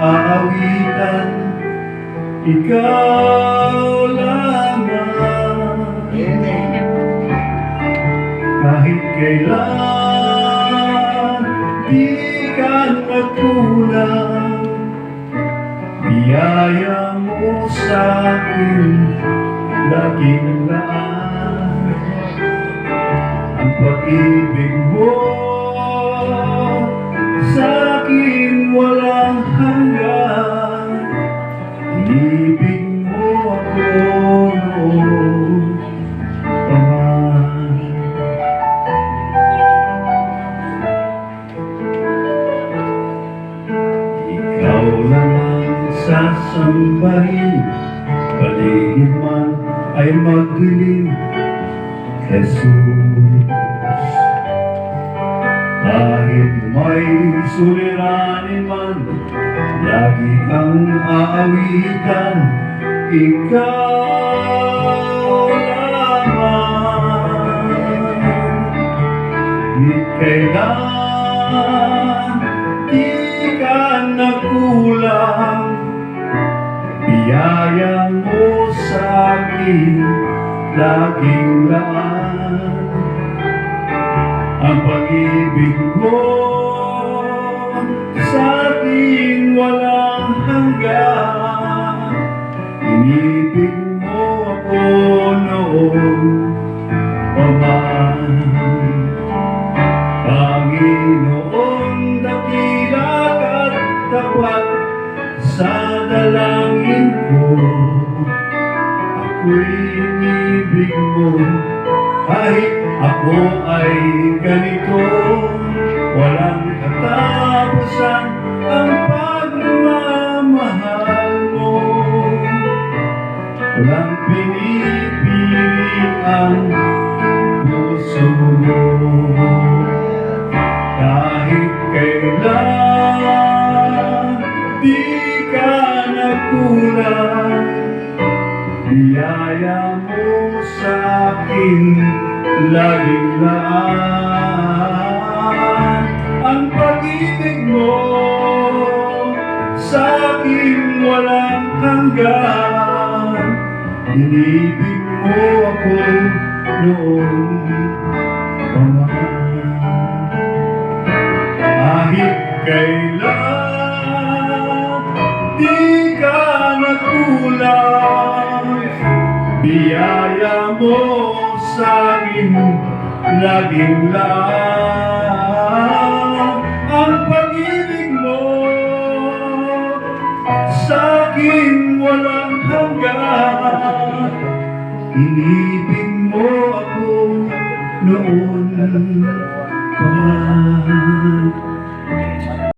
aawitan, ikaw lamang. Kahit kailan, di ka nagkulang. Biyaya mo sa akin, laging laan. Ang pag-ibig mo walang hanggan. Inibig mo ako noon. Ikaw lang ang sasambahin, paligid man ay magdilim, Jesus. Kahit may suliranin man, lagi kang aawitan, ikaw lamang. Di kailan, di ka nagkulang, biyaya mo sa akin, laging laan ang pag-ibig mo Ako'y inibig mo. Kahit ako ay ganito Walang katapusan ang pagmamahal mo. Walang pinipili ang puso mo. Kahit kailan di ka nagkulang Biyaya mo sa akin laging laan Ang pag-ibig mo sa akin walang hanggan. Inibig mo ako noon pa man Kahit kailan Biyaya mo sa akin laging lang Ang pag-ibig mo. Sa akin walang hanggan. Inibig mo ako noon